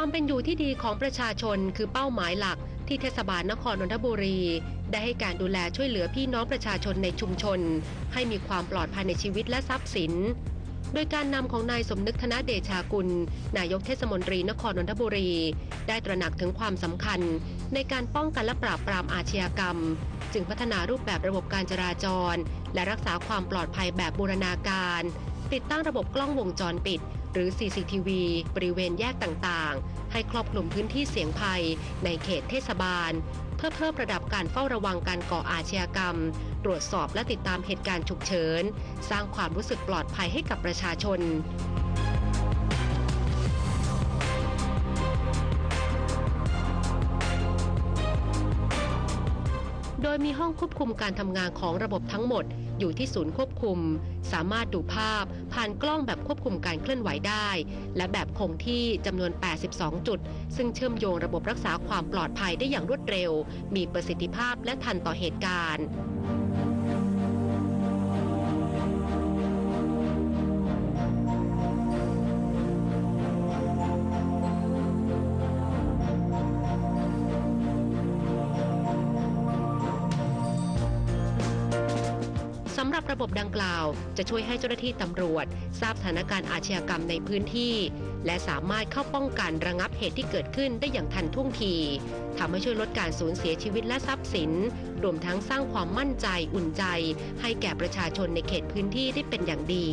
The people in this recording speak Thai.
ความเป็นอยู่ที่ดีของประชาชนคือเป้าหมายหลัก ที่เทศบาลนครนนทบุรี ได้ให้การดูแลช่วยเหลือพี่น้องประชาชนในชุมชน ให้มีความปลอดภัยในชีวิตและทรัพย์สิน โดยการนำของนายสมนึกธนเดชากุล นายกเทศมนตรีนครนนทบุรี ได้ตระหนักถึงความสำคัญ ในการป้องกันและปราบปรามอาชญากรรม จึงพัฒนารูปแบบระบบการจราจร และรักษาความปลอดภัยแบบบูรณาการ ติดตั้งระบบกล้องวงจรปิด รือ CCTV บริเวณแยกต่างๆ ให้ครอบคลุมพื้นที่เสี่ยงภัย ในเขตเทศบาล เพื่อเพิ่มระดับการเฝ้าระวังการก่ออาชญากรรม ตรวจสอบและติดตามเหตุการณ์ฉุกเฉิน สร้างความรู้สึกปลอดภัยให้กับประชาชน โดยมีห้องควบคุมการทำงานของระบบทั้งหมด อยู่ที่ศูนย์ควบคุม สามารถดูภาพ ผ่านกล้องแบบควบคุมการเคลื่อนไหวได้ และแบบคงที่จำนวน 82 จุด ซึ่งเชื่อมโยงระบบรักษาความปลอดภัยได้อย่างรวดเร็ว มีประสิทธิภาพและทันต่อเหตุการณ์ สำหรับระบบดังกล่าว จะช่วยให้เจ้าหน้าที่ตำรวจ ทราบสถานการณ์อาชญากรรมในพื้นที่ และสามารถเข้าป้องกันระงับเหตุที่เกิดขึ้นได้อย่างทันท่วงทีทำให้ช่วยลดการสูญเสียชีวิตและทรัพย์สิน รวมทั้งสร้างความมั่นใจอุ่นใจ ให้แก่ประชาชนในเขตพื้นที่ได้เป็นอย่างดี